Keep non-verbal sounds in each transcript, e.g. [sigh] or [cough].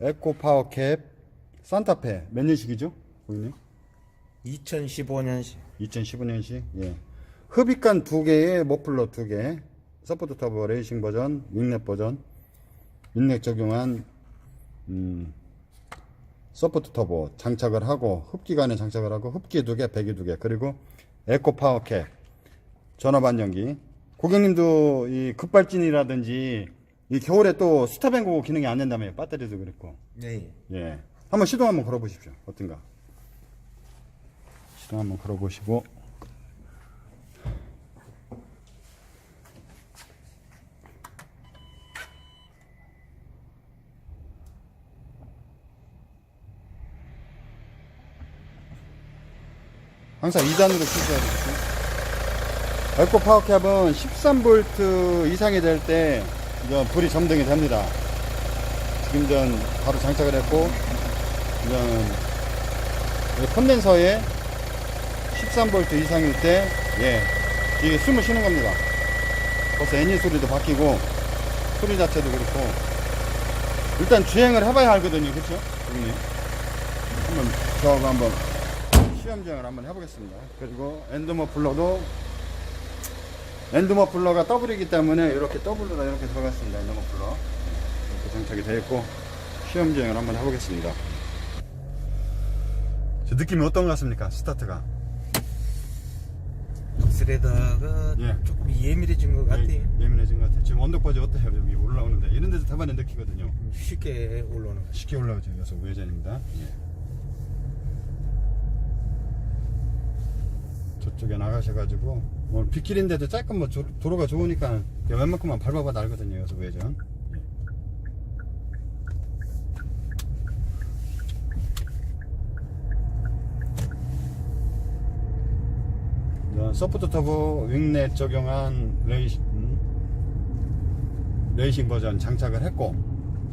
에코 파워캡 산타페 몇 년식이죠? 고객님? 2015년식 2015년식. 예. 흡입관 두 개에 머플러 두 개. 서포트 터보 레이싱 버전, 윙넷 버전. 윙넷 적용한 음, 서포트 터보 장착을 하고 흡기관에 장착을 하고 흡기 두 개, 배기 두 개. 그리고 에코 파워캡 전압 안정기. 고객님도 이 급발진이라든지 이 겨울에 또 스타뱅고 기능이 안 된다며요. 배터리도 그렇고. 네. 예. 한번 시동 한번 걸어 보십시오. 어떤가? 시동 한번 걸어 보시고. 항상 2단으로 켜셔야 되겠죠. 에코 파워캡은 13V 이상이 될때 불이 점등이 됩니다. 지금 전 바로 장착을 했고 이건 이 콘덴서에 13V 이상일 때 예, 이게 숨을 쉬는 겁니다. 벌써 엔진 소리도 바뀌고 소리 자체도 그렇고 일단 주행을 해봐야 알거든요, 그렇죠? 고객님. 한번 저하고 한번 시험 주행을 한번 해보겠습니다. 그리고 엔드머 플러도 엔드머 플러가 더블이기 때문에 이렇게 더블로 이렇게 들어갔습니다. 엔드머 플러. 이렇게 장착이 되어 있고 시험 주행을 한번 해보겠습니다. 저 느낌이 어떤 것 같습니까? 스타트가. 박스레다가 예. 조금 예민해진 것 같아요. 예, 예민해진 것 같아요. 지금 언덕바지 어때요? 여기 올라오는데 이런 데서 타반에 느끼거든요. 쉽게 올라오는 것 쉽게 올라오죠. 여기서 우회전입니다. 예. 쪽에 나가셔가지고 오늘 빗길인데도 조금 뭐 조- 도로가 좋으니까 웬만큼만 밟아봐도 알거든요. 여기서 우회전. 서포트 터보 윙넷 적용한 레이싱, 음, 레이싱 버전 장착을 했고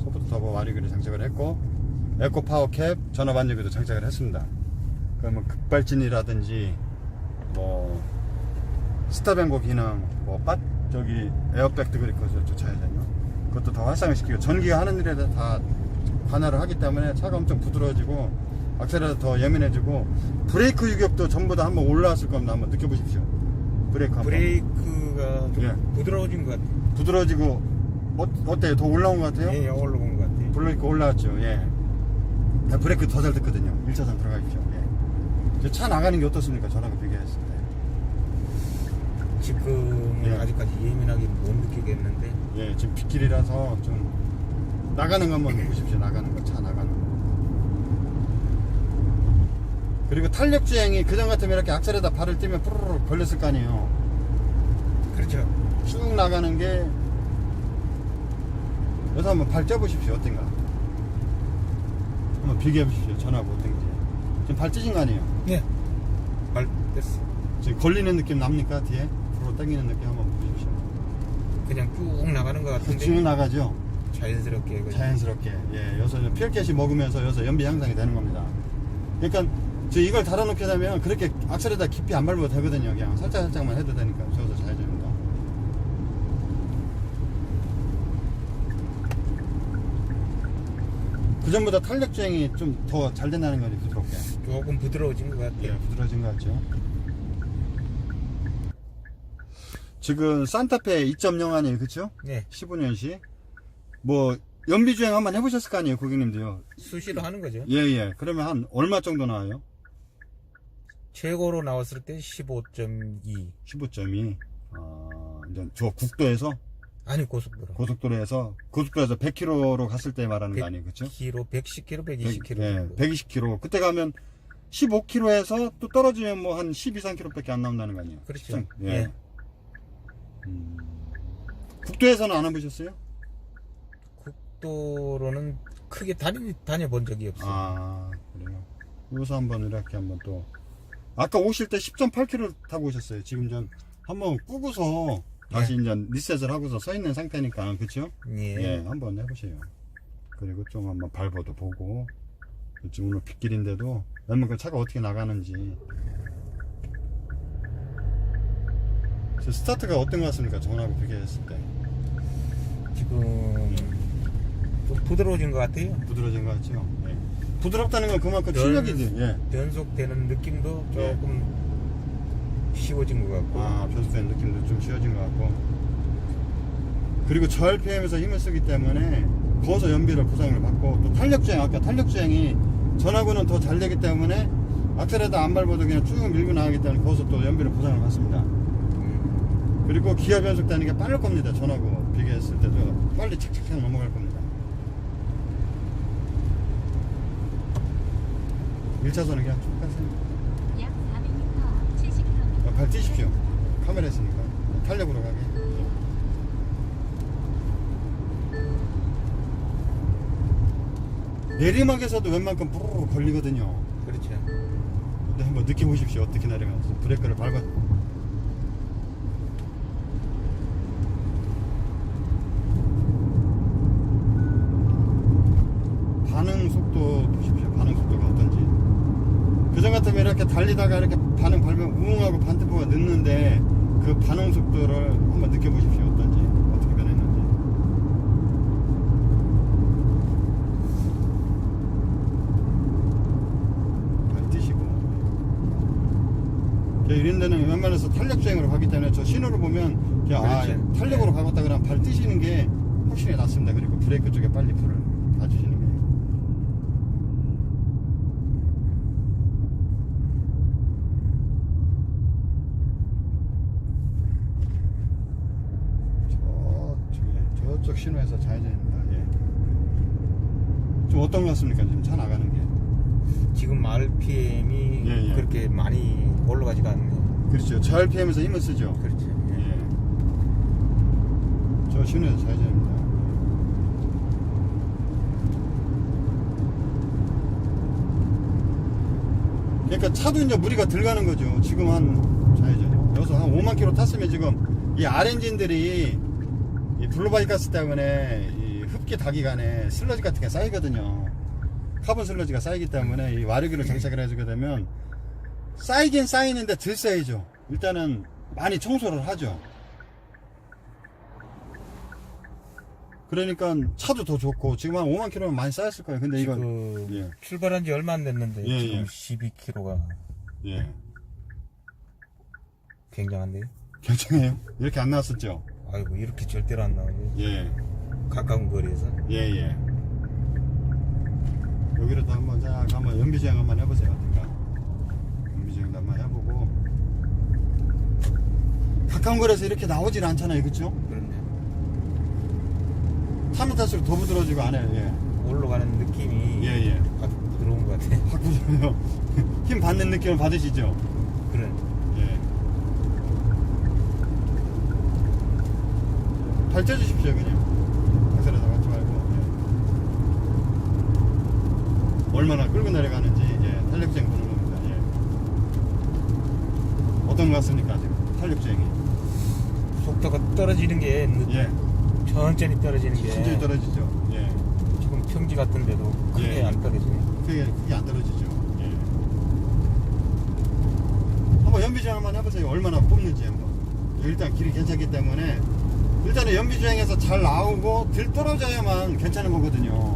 서포트 터보 와리그를 장착을 했고 에코 파워 캡 전압 안정기도 장착을 했습니다. 그러면 급발진이라든지 뭐 스타뱅고 기능 뭐 빠, 저기 에어백도 그렇고 쫓아야되나 그것도 다 활성화시키고 전기가 하는 일에 다 관할을 하기 때문에 차가 엄청 부드러워지고 악셀에도 더 예민해지고 브레이크 유격도 전부 다 한번 올라왔을 겁니다. 한번 느껴보십시오. 브레이크 한번. 브레이크가 좀 예. 부드러워진 것 같아요. 부드러워지고 어, 어때요? 더 올라온 것 같아요? 예, 올라온 것 같아요. 브레이크 올라왔죠. 예. 아, 브레이크 더 잘 듣거든요. 1차선 들어가십시오. 예. 저차 나가는 게 어떻습니까? 저랑 비교했을 때. 지금 예. 아직까지 예민하게 못 느끼겠는데 예, 지금 빗길이라서 좀 나가는 것만 보십시오. 나가는 거, 차 나가는 거. 그리고 탄력 주행이 그전 같으면 이렇게 악셀에다 발을 띄면 푸르르 걸렸을 거 아니에요. 그렇죠. 쭉 나가는 게 여기서 한번 발 쪄보십시오. 어떤가? 한번 비교해 보십시오. 전화가 어떤지. 지금 발 찢은 거 아니에요? 예. 말 됐어. 지금 걸리는 느낌 납니까? 뒤에? 불로 당기는 느낌 한번 보십시오. 그냥 쭉 나가는 것 같은데 쭉 나가죠? 자연스럽게 그냥 자연스럽게. 예, 여기서 피얼켓이 먹으면서 여기서 연비 향상이 되는 겁니다. 그러니까 저 이걸 달아놓게 되면 그렇게 악셀에다 깊이 안 밟아도 되거든요. 그냥 살짝 살짝만 해도 되니까. 저기서 좌회전입니다. 그 전보다 탄력 주행이 좀 더 잘 된다는 거지 부드럽게. 조금 부드러워진 것 같아요. 예, 부드러워진 것 같죠. 지금 산타페 2.0 아니에요, 그쵸? 네. 15년식. 뭐 연비 주행 한번 해보셨을 거 아니에요, 고객님도요. 수시로 하는 거죠. 예, 예. 그러면 한 얼마 정도 나와요? 최고로 나왔을 때 15.2. 15점이. 아, 이제 저 국도에서 아니 고속도로. 고속도로에서 고속도로에서 100km로 갔을 때 말하는 거 아니에요, 그쵸? 100km, 110km, 120km. 예, 정도. 120km. 그때 가면 15km에서 또 떨어지면 뭐 한 12, 3km밖에 안 나온다는 거 아니에요? 그렇죠. 예. 예. 음. 국도에서는 안 해보셨어요? 국도로는 크게 다니, 다녀본 적이 없어요. 아, 그래요. 여기서 한번 이렇게 한번 또. 아까 오실 때 10.8km 타고 오셨어요. 지금 전 한번 꾸고서 다시 이제 리셋을 하고서 서 있는 상태니까, 그쵸? 예. 예, 한번 해보세요. 그리고 좀 한번 밟아도 보고. 지금 오늘 빗길인데도 웬만큼 차가 어떻게 나가는지. 저 스타트가 어떤 것 같습니까? 전하고 비교했을 때. 지금 좀 부드러워진 것 같아요. 부드러워진 것 같죠? 예. 부드럽다는 건 그만큼 출력이지. 예. 변속되는 느낌도 조금 쉬워진 것 같고. 아, 변속된 느낌도 좀 쉬워진 것 같고. 그리고 저RPM에서 힘을 쓰기 때문에 거기서 연비를 보상을 받고 또 탄력 주행, 아까 탄력 주행이 전하고는 더 잘 되기 때문에 악셀에다 안 밟아도 그냥 쭉 밀고 나가기 때문에 거기서 또 연비를 보상을 받습니다. 음, 그리고 기아 변속되는 게 빠를 겁니다. 전하고 비교했을 때도 빨리 착착착 넘어갈 겁니다. 1차선은 그냥 쭉 가세요. 약 400m, 70km. 아, 발 뛰십시오. 카메라 있으니까. 탄력으로 가게. 내리막에서도 웬만큼 부르르 걸리거든요. 그렇죠. 근데 한번 느껴보십시오. 어떻게 내려가면서. 브레이크를 밟아. 반응 속도 보십시오. 반응 속도가 어떤지. 그전 같으면 이렇게 달리다가 이렇게 반응 밟으면 우웅하고 반대포가 늦는데 그 반응 속도를 한번 느껴보십시오. 어떤지. 어떻게 변했는지. 발 뛰시고. 야, 이런 웬만해서 탄력 주행으로 가기 때문에 저 신호를 보면 그냥 아. 탄력으로 가봤다 그러면 발 뛰시는 게 확실히 낫습니다. 그리고 브레이크 쪽에 빨리 불을 놔주시는 게. 저쪽에 저쪽 신호에서 좌회전입니다. 예. 좀 어떤 것 같습니까? 지금 차 나가는 게. 지금 RPM이 예, 예. 그렇게 많이 올라가지가 않네요. 그렇죠. 저 RPM에서 힘을 쓰죠. 그렇죠. 예. 예. 저 신호에서 좌회전입니다. 그러니까 차도 이제 무리가 들어가는 거죠. 지금 한 좌회전. 여기서 한 5만 킬로 탔으면 지금 이 아렌진들이 이 블루바이 가스 때문에 이 흡기 다기간에 슬러지 같은 게 쌓이거든요. 카본 슬러지가 쌓이기 때문에 이 와르기를 장착을 해주게 되면 쌓이긴 쌓이는데 덜 쌓이죠. 일단은 많이 청소를 하죠. 그러니까 차도 더 좋고 지금 한 5만 킬로면 많이 쌓였을 거예요. 근데 이건 지금 예. 출발한 지 얼마 안 됐는데 예, 지금 예. 12km가 예 굉장한데요. 결정해요. 이렇게 안 나왔었죠. 아이고 이렇게 절대로 안 나오고 예. 가까운 거리에서 예, 예. 여기로도 한번 쫙 한번 연비주행 한번 해보세요. 어떤가? 연비주행도 한번 해보고. 거리에서 이렇게 나오질 않잖아요. 그쵸? 그런데 타면 탈수록 더 부드러워지고 안 해요. 예. 올라가는 느낌이 예, 예. 아주 부드러운 것 같아. 확 부드러워요. [laughs] 힘 받는 느낌을 받으시죠? 그래. 예. 발 쪄주십시오, 그냥. 악셀에다 갖지 말고. 예. 얼마나 끌고 내려가는지, 예. 탄력주행 보는 겁니다. 예. 어떤 것 같습니까, 지금? 탄력주행 이. 속도가 떨어지는 게 늦- 예. 천천히 떨어지는 게 천천히 떨어지죠. 예. 지금 평지 같은 데도 크게 예. 안 떨어지네. 크게, 크게 안 떨어지죠. 예. 한번 연비주행 한번 해보세요. 얼마나 뽑는지 한번. 일단 길이 괜찮기 때문에 일단은 연비주행에서 잘 나오고 들 떨어져야만 괜찮은 거거든요.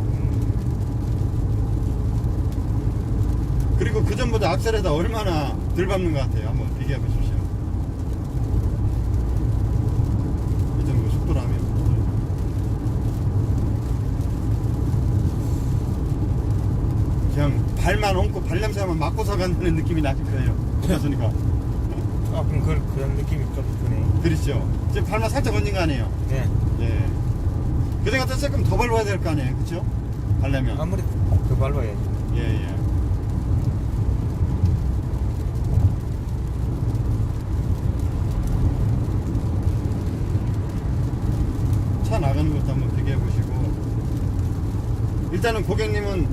그리고 그 전보다 악셀에다 얼마나 덜 밟는 것 같아요. 한번 비교해 보십시오. 이 정도 속도라면. 그냥 발만 얹고 발냄새만 맡고서 간다는 느낌이 나실 거예요. 그렇습니까? 아, 그럼 그, 그런 느낌이 좀 드네. 그렇죠. 지금 발만 살짝 얹은 거 아니에요? 네. 예. 그때 같아 조금 더 밟아야 될 거 아니에요? 그쵸? 발려면. 아무리 더 밟아야지. 예, 예. 차 나가는 것도 한번 비교해 보시고. 일단은 고객님은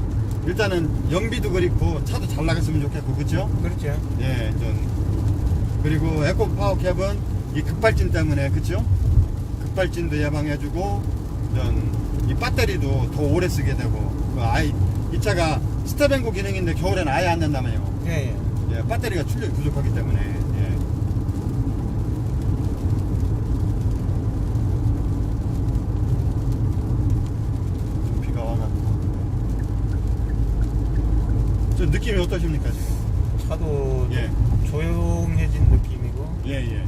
일단은 연비도 그립고 차도 잘 나갔으면 좋겠고, 그쵸? 그렇죠. 예, 전 그리고 에코 파워 캡은 이 급발진 때문에 그쵸? 급발진도 예방해주고 전이 배터리도 더 오래 쓰게 되고 그 아이 이 차가 스텝앤고 기능인데 겨울에는 아예 안 된다며요. 예, 예. 예, 배터리가 출력이 부족하기 때문에 예. 좀 비교해 좀 느낌이 어떠십니까 지금? 차도 예. 좀 조용해진 느낌이고 예, 예.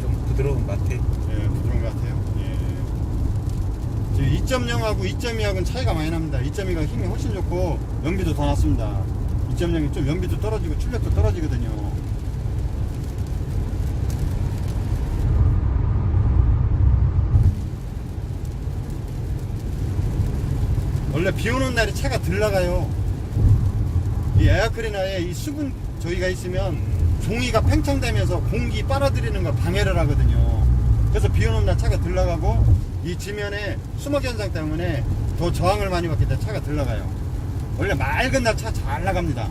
좀 부드러운 것 같아. 예, 부드러운 것 같아요. 예. 지금 2.0하고 2.2하고는 차이가 많이 납니다. 2.2가 힘이 훨씬 좋고 연비도 더 낮습니다. 2.0이 좀 연비도 떨어지고 출력도 떨어지거든요. 원래 비 오는 날이 차가 덜 나가요. 이 에어클리너에 이 수분 저기가 있으면 종이가 팽창되면서 공기 빨아들이는 걸 방해를 하거든요. 그래서 비 오는 날 차가 덜 나가고 이 지면에 수목 현상 때문에 더 저항을 많이 받기 때문에 차가 덜 나가요. 원래 맑은 날 차 잘 나갑니다.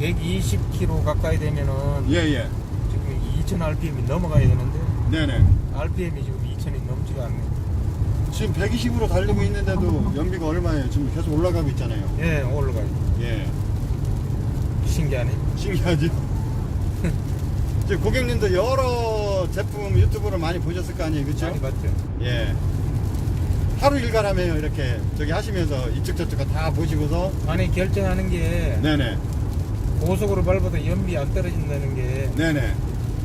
120km 가까이 되면은 예, 예. 지금 2000 RPM이 넘어가야 되는데 네네. RPM이 지금 2000이 넘지가 않네. 지금 120으로 달리고 있는데도 연비가 얼마예요? 지금 계속 올라가고 있잖아요. 예, 올라가요. 예. 신기하네. 신기하죠? [laughs] 지금 고객님도 여러 제품 유튜브를 많이 보셨을 거 아니에요? 그쵸? 많이 봤죠. 예. 하루 일과라며요. 이렇게 저기 하시면서 이쪽 저쪽 다 보시고서. 아니 결정하는 게 네네. 고속으로 밟아도 연비 안 떨어진다는 게 네네.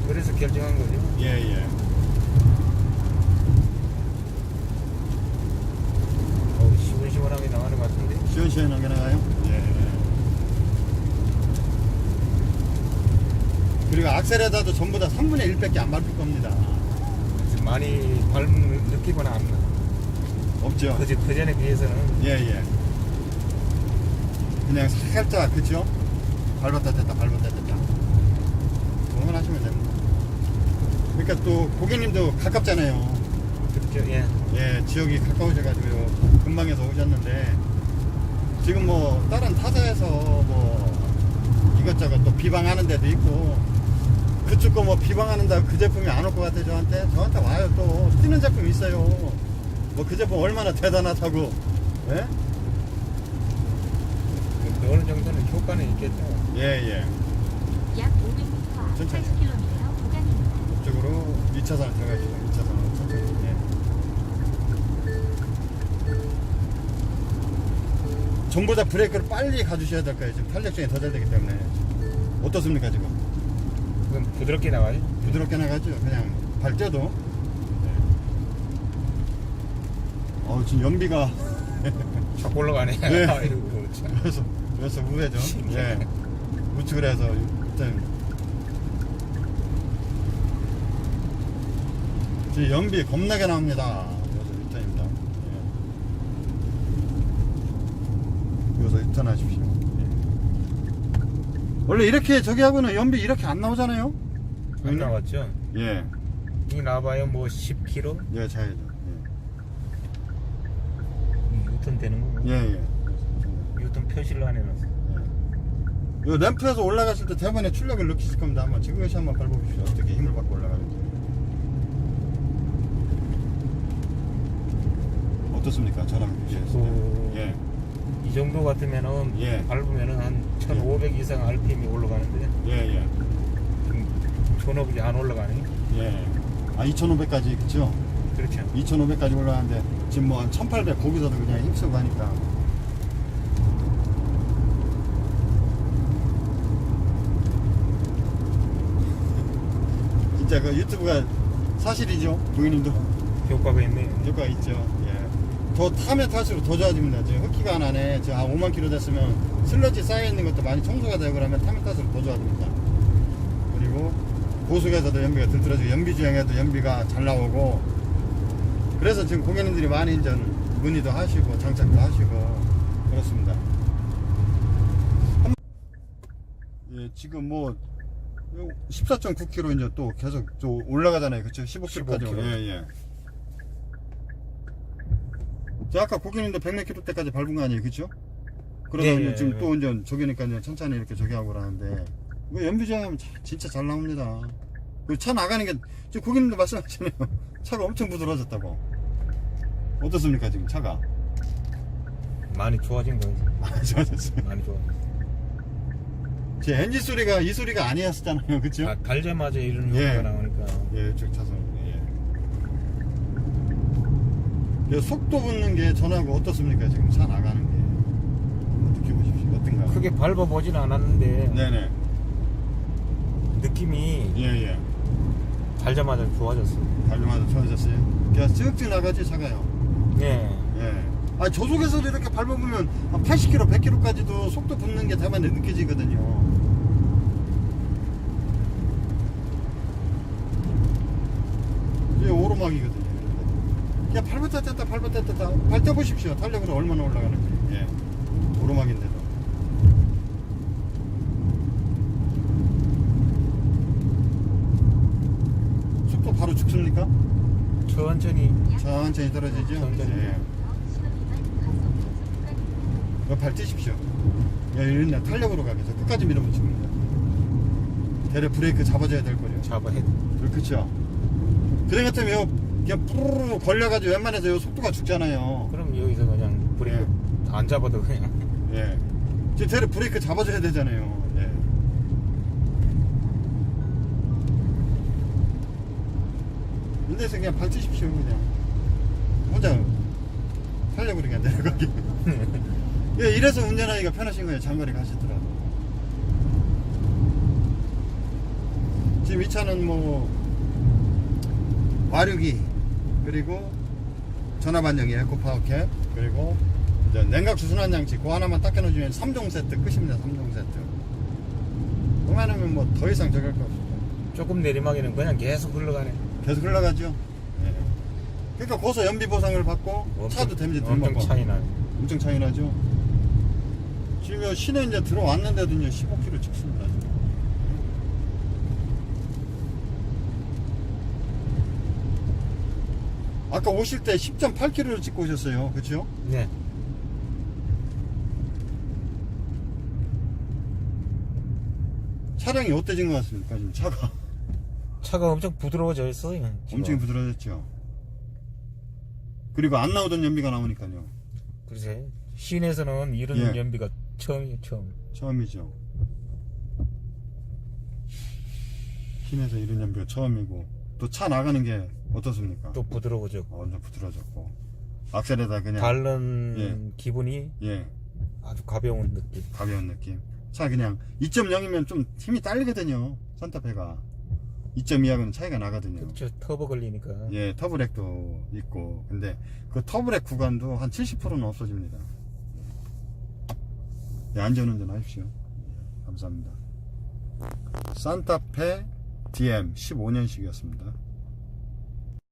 그래서 결정한 거죠. 예, 예. 어, 시원시원하게 나가는 것 같은데. 시원시원하게 나가요? 예. 그리고 악셀에다도 전부 다 3분의 1밖에 안 밟을 겁니다. 지금 많이 밟는 느낌은 안 나. 없죠? 그제 그전에 비해서는 예, 예. 그냥 살짝, 그쵸? 밟았다 뗐다, 밟았다 뗐다. 그것만 하시면 됩니다. 그러니까 또 고객님도 가깝잖아요. 그렇죠. 예. 예, 지역이 가까우셔가지고 금방에서 오셨는데 지금 뭐 다른 타사에서 뭐 이것저것 또 비방하는 데도 있고 그쪽 거 뭐 비방하는다 그 제품이 안 올 것 같아 저한테 저한테 와요 또 뛰는 제품 있어요 뭐 그 제품 얼마나 대단하다고 예? 그 어느 정도는 효과는 있겠죠. 예예 약 500m, 천천히. 80km 구간입니다. 이쪽으로 2차선 들어가시죠 2차선으로 천천히 예. 전부 다 브레이크를 빨리 가주셔야 될 거예요 지금 탄력성이 더 잘 되기 때문에 어떻습니까 지금 그럼 부드럽게 나가요. 부드럽게 나가죠 그냥 네. 어 지금 연비가 [laughs] 확 올라가네. 네. [laughs] 아이고 참. 그래서 그래서 우회죠 예 신기하네. 우측을 해서 일단 지금 연비 겁나게 나옵니다 그래서 유턴입니다 예. 여기서 유턴하십시오 예. 원래 이렇게 저기 하고는 연비 이렇게 안 나오잖아요 안 나왔죠. 예, 이 나봐요 뭐 10km 예, 자야죠. 유턴 되는 거고. 예, 예. 유턴 표시를 안 해놨어. 요 램프에서 올라가실 때 대번에 출력을 느끼실 겁니다. 한번 지그시 한번 밟아보십시오. 어떻게 힘을 받고 올라가는지. 어떻습니까? 저랑 비교해서. 그- 예, 이 정도 같으면은 예. 밟으면은 한 1500 이상 RPM이 올라가는데 예, 예, 지금 1500이 안 올라가네. 예. 아, 2,500까지, 그쵸? 그렇죠. 2,500까지 올라가는데, 지금 뭐 한 1,800 거기서도 그냥 힘쓰고 하니까. [laughs] 진짜 그 유튜브가 사실이죠? 부인님도. 효과가 있네. 효과가 있죠. 예. 더 타면 탈수록 더 좋아집니다. 지금 흡기가 안 하네. 지금 한 5만 킬로 됐으면 슬러지 쌓여 있는 것도 많이 청소가 되고 그러면 타면 탈수록 더 좋아집니다. 그리고 고속에서도 연비가 들들어지고 연비 주행에도 연비가 잘 나오고 그래서 지금 고객님들이 많이 이제 문의도 하시고 장착도 하시고 그렇습니다. 한- 예, 지금 뭐 14.9km 이제 또 계속 또 올라가잖아요. 그쵸? 15km까지. 15km. 예, 예. 저 아까 고객님도 100몇 킬로 때까지 밟은 거 아니에요, 그쵸? 그러다 예, 이제 예, 지금 예. 또 이제 저기니까 이제 천천히 이렇게 저기 하고 그러는데 이거 연비 주행하면 자- 진짜 잘 나옵니다. 그리고 차 나가는 게 지금 고객님도 말씀하시네요. [laughs] 차가 엄청 부드러워졌다고. 어떻습니까 지금 차가? 많이 좋아진 거지. [laughs] 많이 좋아졌어요. 많이 좋아. 제 엔진 소리가 이 소리가 아니었잖아요, 그쵸? 아, 달자마자 이런 예. 효과가 나오니까 예, 이쪽 차선. 예. 예, 속도 붙는 게 전하고 어떻습니까? 지금 차 나가는 게. 느껴보십시오. 어떤가? 크게 밟아보진 않았는데 네네. 느낌이 예, 예. 달자마자 좋아졌어. 달려마다 좋아졌어요. 그냥 쓱쓱 나가지, 차가요. 예. 예. 아, 저속에서 도 이렇게 밟아보면 한 80km, 100km까지도 속도 붙는 게 대만에 느껴지거든요. 이게 오르막이거든 요. 그냥 밟았다 뗐다 밟았다 뗐다 밟아보십시오. 탄력으로 얼마나 올라가는지. 예. 오르막인데도. 속도 바로 죽습니까? 천천히 천천히 떨어지죠? 천천히. 예. 발 떼십시오. 야, 이런 탄력으로 가면서 끝까지 밀어붙입니다. 대래 브레이크 잡아줘야 될 거예요. 잡아야 돼. 그렇죠. 그래 같으면 요 그냥 푸르르 걸려가지고 웬만해서 요 속도가 죽잖아요. 그럼 여기서 그냥 브레이크 안 잡아도 그냥 [laughs] 예. 지금 대래 브레이크 잡아줘야 되잖아요. 예. 인데서 그냥 발 떼십시오, 그냥. 혼자 탄력으로 그냥 내려가기. 예, 이래서 운전하기가 편하신 거예요. 장거리 가시더라도. 지금 이 차는 뭐 와류기 그리고 전화 반영기 에코 파워캡 그리고 이제 냉각수 순환 장치 그 하나만 딱 해놓으면 3종 세트 끝입니다. 3종 세트. 그만하면 뭐 더 이상 저갈 거 없습니다. 조금 내리막에는 그냥 계속 흘러가네. 계속 흘러가죠. 예. 그러니까 고소 연비 보상을 받고 차도 데미지 덜 엄청 먹고 차이 나요. 엄청 차이 나죠. 지금 시내 이제 들어왔는데도 이제 15km 찍습니다. 지금. 아까 오실 때 10.8km를 찍고 오셨어요. 그렇죠? 네. 차량이 어때진 것 같습니까? 지금 차가 차가 엄청 부드러워져 있어요. 지금. 엄청 부드러졌죠. 그리고 안 나오던 연비가 나오니까요. 글쎄 시내에서는 이런 예. 연비가 처음이에요. 처음. 처음이죠. 힘에서 이런 연비가 처음이고 또 차 나가는 게 어떻습니까? 또 부드러워져. 어, 완전 부드러졌고 악셀에다 그냥 밟는 예. 기분이 예 아주 가벼운 느낌. 가벼운 느낌. 차 그냥 2.0이면 좀 힘이 딸리거든요. 산타페가 2.2하고는 차이가 나거든요. 그렇죠. 터보 걸리니까. 예 터브렉도 있고 근데 그 터브렉 구간도 한 70%는 없어집니다. 예, 안전운전 하십시오. 예, 감사합니다. 산타페 DM 15년식이었습니다.